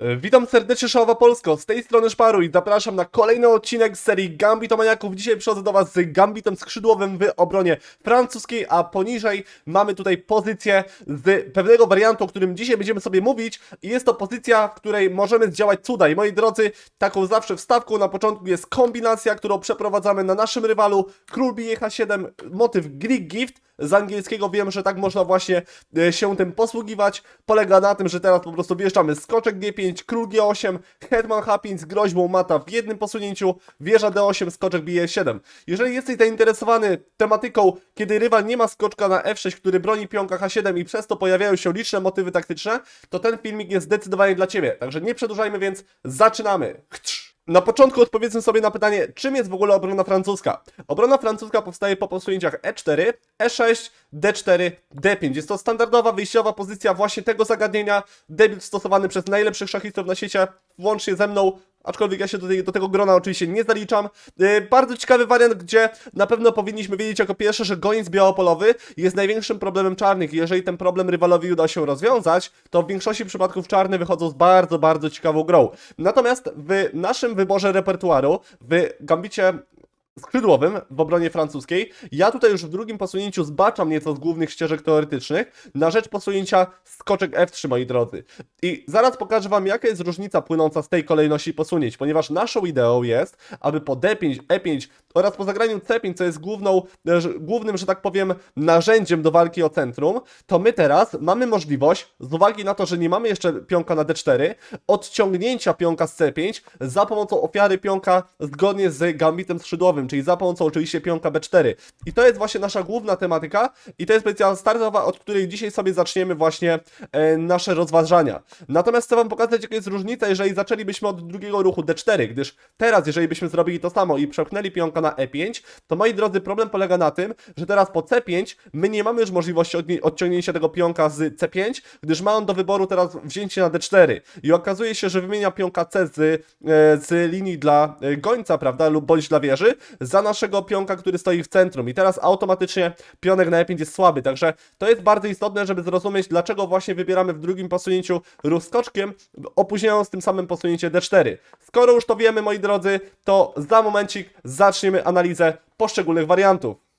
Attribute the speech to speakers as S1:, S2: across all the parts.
S1: E, Witam serdecznie Szalowa Polsko, z tej strony Szparu i zapraszam na kolejny odcinek z serii Gambitomaniaków. Dzisiaj przychodzę do Was z Gambitem skrzydłowym w obronie francuskiej, a poniżej mamy tutaj pozycję z pewnego wariantu, o którym dzisiaj będziemy sobie mówić. I jest to pozycja, w której możemy zdziałać cuda. I moi drodzy, taką zawsze wstawką na początku jest kombinacja, którą przeprowadzamy na naszym rywalu, król bije H7, motyw Greek Gift, z angielskiego wiem, że tak można właśnie e, się tym posługiwać. Polega na tym, że teraz po prostu wjeżdżamy skoczek G5, król G8, hetman H5 z groźbą mata w jednym posunięciu, wieża D8, skoczek bije 7. Jeżeli jesteś zainteresowany tematyką, kiedy rywal nie ma skoczka na F6, który broni pionka H7 i przez to pojawiają się liczne motywy taktyczne, to ten filmik jest zdecydowanie dla Ciebie. Także nie przedłużajmy, więc zaczynamy. Chtrz. Na początku odpowiedzmy sobie na pytanie, czym jest w ogóle obrona francuska. Obrona francuska powstaje po posunięciach E4, E6, D4, D5. Jest to standardowa, wyjściowa pozycja właśnie tego zagadnienia. Debiut stosowany przez najlepszych szachistów na świecie, włącznie ze mną. Aczkolwiek ja się do, tej, do tego grona oczywiście nie zaliczam. Yy, bardzo ciekawy wariant, gdzie na pewno powinniśmy wiedzieć jako pierwsze, że goniec białopolowy jest największym problemem czarnych. Jeżeli ten problem rywalowi uda się rozwiązać, to w większości przypadków czarny wychodzą z bardzo, bardzo ciekawą grą. Natomiast w naszym wyborze repertuaru, w gambicie skrzydłowym w obronie francuskiej. Ja tutaj już w drugim posunięciu zbaczam nieco z głównych ścieżek teoretycznych na rzecz posunięcia skoczek F3, moi drodzy. I zaraz pokażę Wam, jaka jest różnica płynąca z tej kolejności posunięć, ponieważ naszą ideą jest, aby po D5, E5 oraz po zagraniu C5, co jest główną, e, głównym, że tak powiem, narzędziem do walki o centrum, to my teraz mamy możliwość, z uwagi na to, że nie mamy jeszcze pionka na D4, odciągnięcia pionka z C5 za pomocą ofiary pionka zgodnie z gambitem skrzydłowym, czyli za pomocą oczywiście pionka B4. I to jest właśnie nasza główna tematyka i to jest pozycja startowa, od której dzisiaj sobie zaczniemy właśnie e, nasze rozważania. Natomiast chcę Wam pokazać, jaka jest różnica, jeżeli zaczęlibyśmy od drugiego ruchu D4, gdyż teraz, jeżeli byśmy zrobili to samo i przepchnęli pionka na E5, to moi drodzy, problem polega na tym, że teraz po C5 my nie mamy już możliwości odciągnięcia tego pionka z C5, gdyż ma on do wyboru teraz wzięcie na D4 i okazuje się, że wymienia pionka C z, e, z linii dla e, gońca, prawda, lub bądź dla wieży, za naszego pionka, który stoi w centrum. I teraz automatycznie pionek na E5 jest słaby, także to jest bardzo istotne, żeby zrozumieć, dlaczego właśnie wybieramy w drugim posunięciu ruch skoczkiem, opóźniając tym samym posunięcie D4. Skoro już to wiemy, moi drodzy, to za momencik zaczniemy analizę poszczególnych wariantów.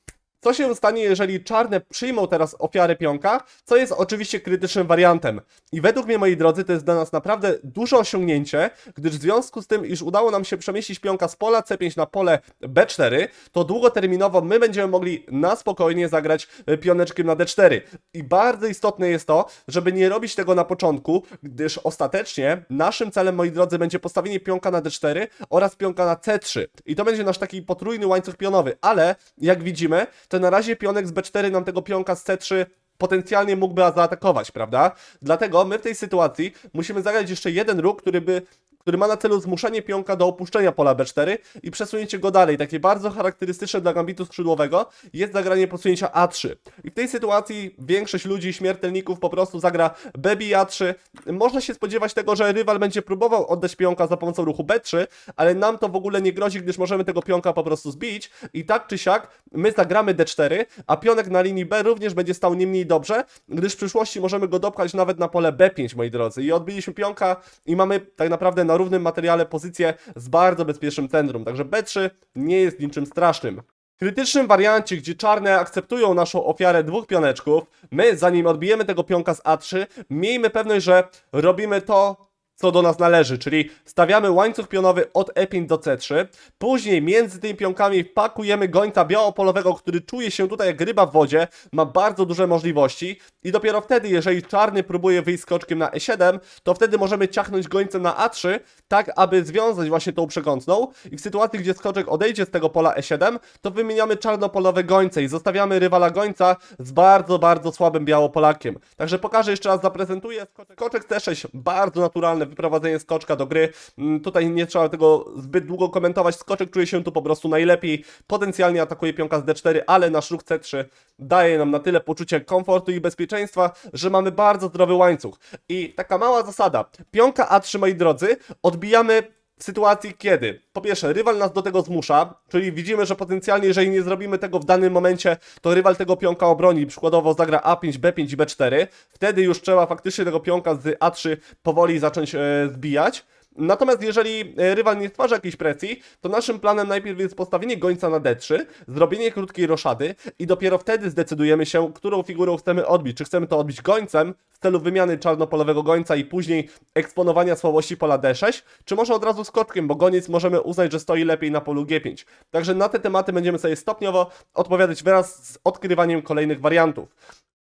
S1: Co się stanie, jeżeli czarne przyjmą teraz ofiarę pionka, co jest oczywiście krytycznym wariantem. I według mnie, moi drodzy, to jest dla nas naprawdę duże osiągnięcie, gdyż w związku z tym, iż udało nam się przemieścić pionka z pola C5 na pole B4, to długoterminowo my będziemy mogli na spokojnie zagrać e, pioneczkiem na D4. I bardzo istotne jest to, żeby nie robić tego na początku, gdyż ostatecznie naszym celem, moi drodzy, będzie postawienie pionka na D4 oraz pionka na C3. I to będzie nasz taki potrójny łańcuch pionowy, ale jak widzimy, to na razie pionek z B4 nam tego pionka z C3 potencjalnie mógłby zaatakować, prawda? Dlatego my w tej sytuacji musimy zagrać jeszcze jeden ruch, który by który ma na celu zmuszenie pionka do opuszczenia pola B4 i przesunięcie go dalej. Takie bardzo charakterystyczne dla gambitu skrzydłowego jest zagranie posunięcia A3. I w tej sytuacji większość ludzi, śmiertelników po prostu zagra B bije A3. Można się spodziewać tego, że rywal będzie próbował oddać pionka za pomocą ruchu B3, ale nam to w ogóle nie grozi, gdyż możemy tego pionka po prostu zbić i tak czy siak my zagramy D4, a pionek na linii B również będzie stał nie mniej dobrze, gdyż w przyszłości możemy go dopchać nawet na pole B5, moi drodzy. I odbiliśmy pionka i mamy tak naprawdę na równym materiale pozycję z bardzo bezpiecznym centrum. Także B3 nie jest niczym strasznym. W krytycznym wariancie, gdzie czarne akceptują naszą ofiarę dwóch pioneczków, my zanim odbijemy tego pionka z A3, miejmy pewność, że robimy to, co do nas należy, czyli stawiamy łańcuch pionowy od E5 do C3, później między tymi pionkami pakujemy gońca białopolowego, który czuje się tutaj jak ryba w wodzie, ma bardzo duże możliwości i dopiero wtedy, jeżeli czarny próbuje wyjść skoczkiem na E7, to wtedy możemy ciachnąć gońcem na A3, tak aby związać właśnie tą przekątną i w sytuacji, gdzie skoczek odejdzie z tego pola E7, to wymieniamy czarnopolowe gońce i zostawiamy rywala gońca z bardzo, bardzo słabym białopolakiem. Także pokażę jeszcze raz, zaprezentuję skoczek, skoczek C6, bardzo naturalne wyprowadzenie skoczka do gry. Mm, Tutaj nie trzeba tego zbyt długo komentować. Skoczek czuje się tu po prostu najlepiej. Potencjalnie atakuje pionka z D4, ale nasz ruch C3 daje nam na tyle poczucie komfortu i bezpieczeństwa, że mamy bardzo zdrowy łańcuch. I taka mała zasada. Pionka A3, moi drodzy, odbijamy w sytuacji, kiedy po pierwsze rywal nas do tego zmusza, czyli widzimy, że potencjalnie jeżeli nie zrobimy tego w danym momencie, to rywal tego pionka obroni, przykładowo zagra A5, B5 i B4, wtedy już trzeba faktycznie tego pionka z A3 powoli zacząć e, zbijać. Natomiast jeżeli e, rywal nie stwarza jakiejś presji, to naszym planem najpierw jest postawienie gońca na D3, zrobienie krótkiej roszady i dopiero wtedy zdecydujemy się, którą figurą chcemy odbić. Czy chcemy to odbić gońcem w celu wymiany czarnopolowego gońca i później eksponowania słabości pola D6, czy może od razu skoczkiem, bo goniec możemy uznać, że stoi lepiej na polu G5. Także na te tematy będziemy sobie stopniowo odpowiadać wraz z odkrywaniem kolejnych wariantów.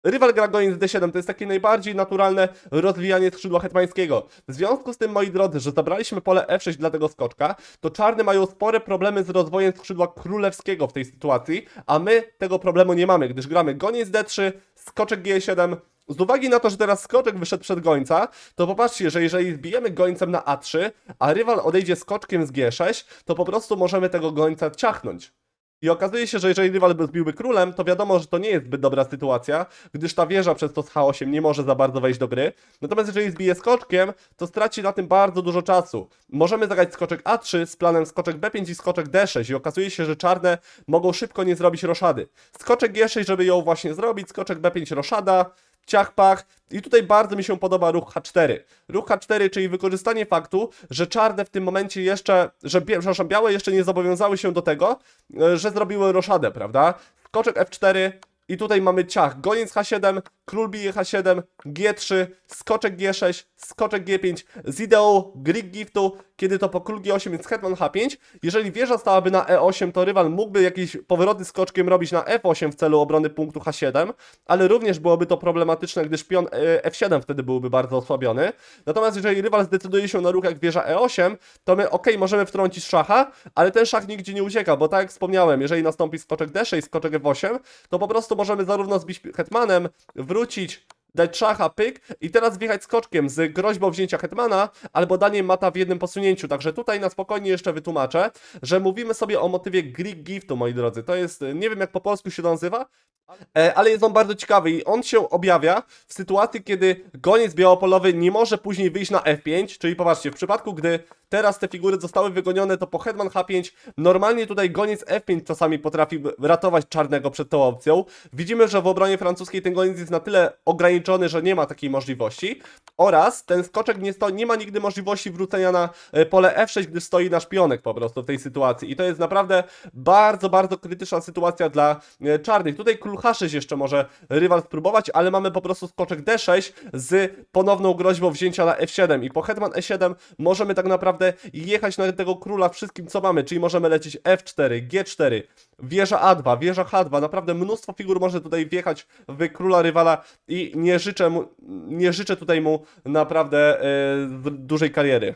S1: Rywal gra goniec D7 to jest takie najbardziej naturalne rozwijanie skrzydła hetmańskiego. W związku z tym, moi drodzy, że zabraliśmy pole F6 dla tego skoczka, to czarne mają spore problemy z rozwojem skrzydła królewskiego w tej sytuacji, a my tego problemu nie mamy, gdyż gramy goniec D3, skoczek G7, z uwagi na to, że teraz skoczek wyszedł przed gońca, to popatrzcie, że jeżeli zbijemy gońcem na A3, a rywal odejdzie skoczkiem z G6, to po prostu możemy tego gońca ciachnąć. I okazuje się, że jeżeli rywal by zbiłby królem, to wiadomo, że to nie jest zbyt dobra sytuacja, gdyż ta wieża przez to z H8 nie może za bardzo wejść do gry. Natomiast jeżeli zbije skoczkiem, to straci na tym bardzo dużo czasu. Możemy zagrać skoczek A3 z planem skoczek B5 i skoczek D6 i okazuje się, że czarne mogą szybko nie zrobić roszady. Skoczek G6, żeby ją właśnie zrobić, skoczek B5 roszada, ciach pach i tutaj bardzo mi się podoba ruch H4. Ruch H4, czyli wykorzystanie faktu, że czarne w tym momencie jeszcze, że bie, przepraszam, białe jeszcze nie zobowiązały się do tego, e, że zrobiły roszadę, prawda? Skoczek F4 i tutaj mamy ciach, goniec H7, król bije H7, G3, skoczek G6, skoczek G5 z ideą Greek Giftu, kiedy to po król G8 jest hetman H5. Jeżeli wieża stałaby na E8, to rywal mógłby jakieś powroty skoczkiem robić na F8 w celu obrony punktu H7, ale również byłoby to problematyczne, gdyż pion e, F7 wtedy byłby bardzo osłabiony. Natomiast jeżeli rywal zdecyduje się na ruch jak wieża E8, to my ok, możemy wtrącić szacha, ale ten szach nigdzie nie ucieka, bo tak jak wspomniałem, jeżeli nastąpi skoczek D6, skoczek F8, to po prostu możemy zarówno zbić hetmanem, wrócić, Tite. Dać szacha, pyk i teraz wjechać skoczkiem z groźbą wzięcia hetmana albo daniem mata w jednym posunięciu. Także tutaj na spokojnie jeszcze wytłumaczę, że mówimy sobie o motywie Greek Giftu, moi drodzy. To jest, nie wiem jak po polsku się to nazywa, e, ale jest on bardzo ciekawy i on się objawia w sytuacji, kiedy goniec białopolowy nie może później wyjść na F5, czyli popatrzcie, w przypadku gdy teraz te figury zostały wygonione, to po hetman H5 normalnie tutaj goniec F5 czasami potrafi ratować czarnego przed tą opcją. Widzimy, że w obronie francuskiej ten goniec jest na tyle ograniczony, że nie ma takiej możliwości. Oraz ten skoczek nie, sto, nie ma nigdy możliwości wrócenia na e, pole F6, gdyż stoi nasz pionek po prostu w tej sytuacji. I to jest naprawdę bardzo, bardzo krytyczna sytuacja dla e, czarnych. Tutaj król H6 jeszcze może rywal spróbować, ale mamy po prostu skoczek D6 z ponowną groźbą wzięcia na F7 i po hetman E7 możemy tak naprawdę jechać na tego króla wszystkim co mamy, czyli możemy lecieć F4, G4, wieża A2, wieża H2, naprawdę mnóstwo figur może tutaj wjechać w króla rywala i nie życzę mu, nie życzę tutaj mu naprawdę e, dużej kariery.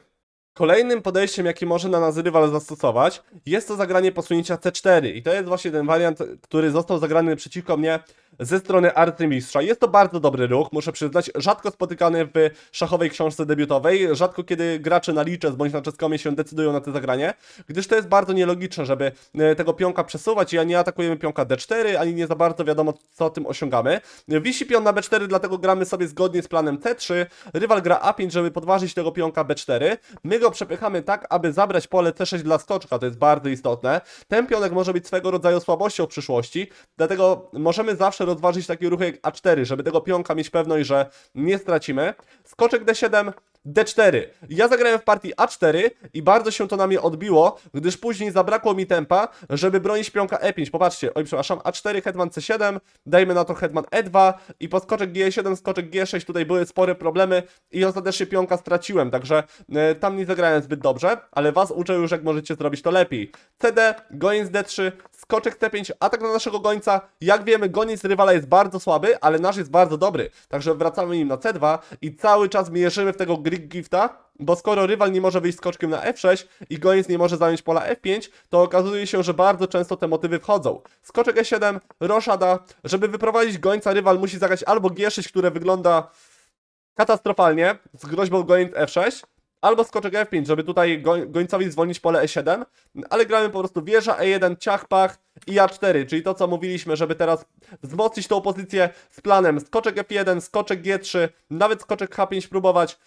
S1: Kolejnym podejściem, jakie może na nas rywal zastosować, jest to zagranie posunięcia C4 i to jest właśnie ten wariant, który został zagrany przeciwko mnie ze strony arcymistrza. Jest to bardzo dobry ruch, muszę przyznać, rzadko spotykany w szachowej książce debiutowej, rzadko kiedy gracze na liczes bądź na czeskomie się decydują na to zagranie, gdyż to jest bardzo nielogiczne, żeby e, tego pionka przesuwać. I nie atakujemy pionka D4, ani nie za bardzo wiadomo co tym osiągamy. Wisi pion na B4, dlatego gramy sobie zgodnie z planem C3, rywal gra A5, żeby podważyć tego pionka B4, my go przepychamy tak, aby zabrać pole C6 dla skoczka, to jest bardzo istotne. Ten pionek może być swego rodzaju słabością w przyszłości, dlatego możemy zawsze rozważyć takie ruchy jak A4, żeby tego pionka mieć pewność, że nie stracimy. Skoczek D7, D4. Ja zagrałem w partii A4 i bardzo się to na mnie odbiło, gdyż później zabrakło mi tempa, żeby bronić pionka E5. Popatrzcie, oj przepraszam, A4, hetman C7, dajmy na to hetman E2 i po skoczek G7, skoczek G6 tutaj były spore problemy i ostatecznie pionka straciłem, także e, tam nie zagrałem zbyt dobrze, ale was uczę już jak możecie zrobić to lepiej. CD, goniec D3, skoczek C5, atak na naszego gońca. Jak wiemy, goniec rywala jest bardzo słaby, ale nasz jest bardzo dobry, także wracamy nim na C2 i cały czas mierzymy w tego Gifta, bo skoro rywal nie może wyjść skoczkiem na F6 i goniec nie może zająć pola F5, to okazuje się, że bardzo często te motywy wchodzą. Skoczek E7, roszada, żeby wyprowadzić gońca rywal musi zagrać albo G6, które wygląda katastrofalnie, z groźbą goniec F6, albo skoczek F5, żeby tutaj goń, gońcowi zwolnić pole E7, ale gramy po prostu wieża E1, ciach, pach i A4, czyli to co mówiliśmy, żeby teraz wzmocnić tą pozycję z planem skoczek F1, skoczek G3, nawet skoczek H5 próbować,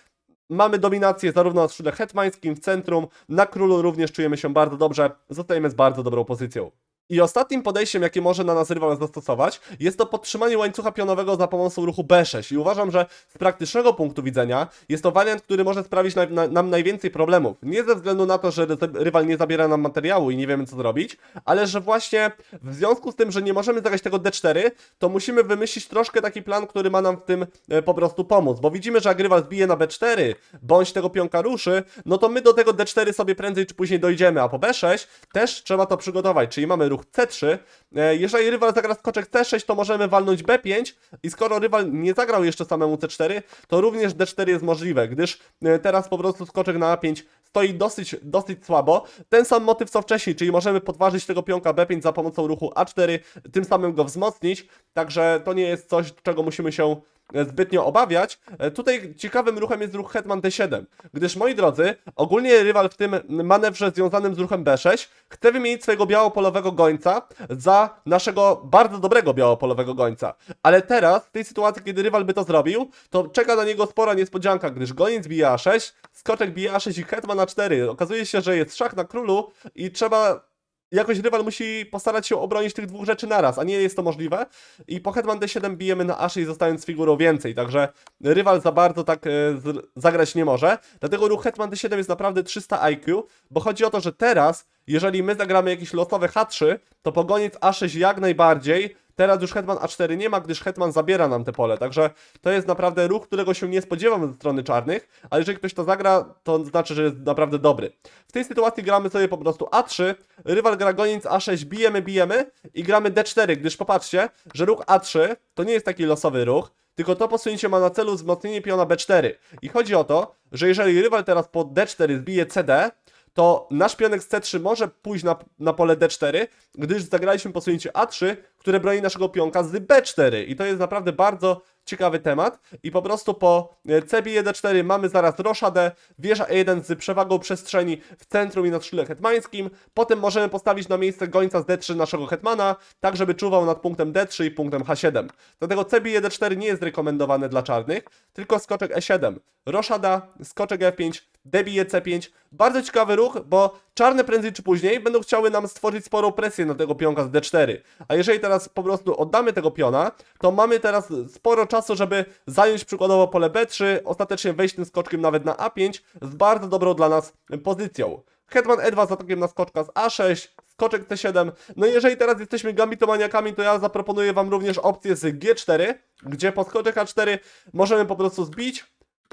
S1: Mamy dominację zarówno na skrzydle hetmańskim, w centrum, na królu również czujemy się bardzo dobrze, zostajemy z bardzo dobrą pozycją. I ostatnim podejściem, jakie może na nas rywal zastosować, jest to podtrzymanie łańcucha pionowego za pomocą ruchu B6. I uważam, że z praktycznego punktu widzenia jest to wariant, który może sprawić na, na, nam najwięcej problemów. Nie ze względu na to, że ry- rywal nie zabiera nam materiału i nie wiemy co zrobić, ale że właśnie w związku z tym, że nie możemy zagrać tego D4, to musimy wymyślić troszkę taki plan, który ma nam w tym e, po prostu pomóc. Bo widzimy, że jak rywal zbije na B4, bądź tego pionka ruszy, no to my do tego D4 sobie prędzej czy później dojdziemy, a po B6 też trzeba to przygotować, czyli mamy ruch C3. E, Jeżeli rywal zagra skoczek C6, to możemy walnąć B5 i skoro rywal nie zagrał jeszcze samemu C4, to również D4 jest możliwe, gdyż e, teraz po prostu skoczek na A5 stoi dosyć, dosyć słabo. Ten sam motyw co wcześniej, czyli możemy podważyć tego pionka B5 za pomocą ruchu A4, tym samym go wzmocnić, także to nie jest coś, czego musimy się zbytnio obawiać. E, Tutaj ciekawym ruchem jest ruch Hetman D7, gdyż moi drodzy, ogólnie rywal w tym manewrze związanym z ruchem B6 chce wymienić swojego białopolowego gońca za naszego bardzo dobrego białopolowego gońca. Ale teraz, w tej sytuacji, kiedy rywal by to zrobił, to czeka na niego spora niespodzianka, gdyż goniec bije A6, skoczek bije A6 i Hetman A4. Okazuje się, że jest szach na królu i trzeba jakoś rywal musi postarać się obronić tych dwóch rzeczy naraz, a nie jest to możliwe. I po Hetman D7 bijemy na A6 zostając z figurą więcej, także rywal za bardzo tak e, z, zagrać nie może. Dlatego ruch Hetman D7 jest naprawdę 300 IQ, bo chodzi o to, że teraz, jeżeli my zagramy jakieś losowe H3, to pogoniec A6 jak najbardziej. Teraz już Hetman A4 nie ma, gdyż Hetman zabiera nam te pole, także to jest naprawdę ruch, którego się nie spodziewamy ze strony czarnych, ale jeżeli ktoś to zagra, to znaczy, że jest naprawdę dobry. W tej sytuacji gramy sobie po prostu A3, rywal gra goniec A6, bijemy, bijemy i gramy D4, gdyż popatrzcie, że ruch A3 to nie jest taki losowy ruch, tylko to posunięcie ma na celu wzmocnienie piona B4. I chodzi o to, że jeżeli rywal teraz po D4 zbije CD, to nasz pionek z C3 może pójść na, na pole D4, gdyż zagraliśmy posunięcie A3, które broni naszego pionka z B4. I to jest naprawdę bardzo ciekawy temat. I po prostu po e, C bije D4 mamy zaraz roszadę, wieża E1 z przewagą przestrzeni w centrum i na skrzydle hetmańskim. Potem możemy postawić na miejsce gońca z D3 naszego hetmana, tak żeby czuwał nad punktem D3 i punktem H7. Dlatego C bije D4 nie jest rekomendowane dla czarnych, tylko skoczek E7. Roszada, skoczek F5, D bije C5. Bardzo ciekawy ruch, bo czarne prędzej czy później będą chciały nam stworzyć sporą presję na tego pionka z D4. A jeżeli teraz po prostu oddamy tego piona, to mamy teraz sporo czasu, żeby zająć przykładowo pole B3, ostatecznie wejść tym skoczkiem nawet na A5 z bardzo dobrą dla nas pozycją. Hetman E2 z atakiem na skoczka z A6, skoczek C7. No i jeżeli teraz jesteśmy gambitomaniakami, to ja zaproponuję Wam również opcję z G4, gdzie po skoczek A4 możemy po prostu zbić,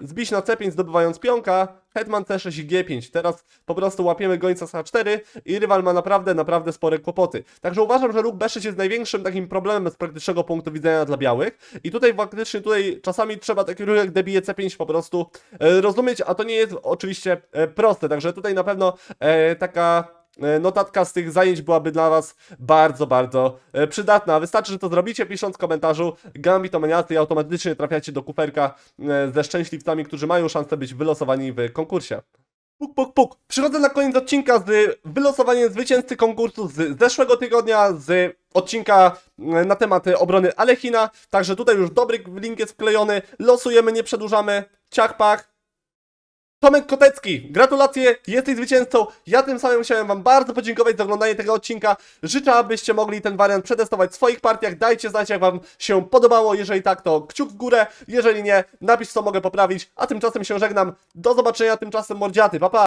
S1: zbić na C5 zdobywając pionka, hetman C6 i G5. Teraz po prostu łapiemy gońca z H4 i rywal ma naprawdę, naprawdę spore kłopoty. Także uważam, że ruch B6 jest największym takim problemem z praktycznego punktu widzenia dla białych i tutaj faktycznie tutaj czasami trzeba taki ruch jak debije C5 po prostu e, rozumieć, a to nie jest oczywiście e, proste, także tutaj na pewno e, taka notatka z tych zajęć byłaby dla Was bardzo, bardzo e, przydatna. Wystarczy, że to zrobicie pisząc w komentarzu Gambit Omeniaty i automatycznie trafiacie do kuferka e, ze szczęśliwcami, którzy mają szansę być wylosowani w konkursie. Puk, puk, puk. Przychodzę na koniec odcinka z wylosowaniem zwycięzcy konkursu z zeszłego tygodnia, z odcinka e, na temat obrony Alechina. Także tutaj już dobry link jest wklejony. Losujemy, nie przedłużamy. Ciach, pach. Tomek Kotecki, gratulacje, jesteś zwycięzcą. Ja tym samym chciałem Wam bardzo podziękować za oglądanie tego odcinka. Życzę, abyście mogli ten wariant przetestować w swoich partiach. Dajcie znać, jak Wam się podobało. Jeżeli tak, to kciuk w górę. Jeżeli nie, napisz, co mogę poprawić. A tymczasem się żegnam. Do zobaczenia, tymczasem mordziaty. Pa, pa!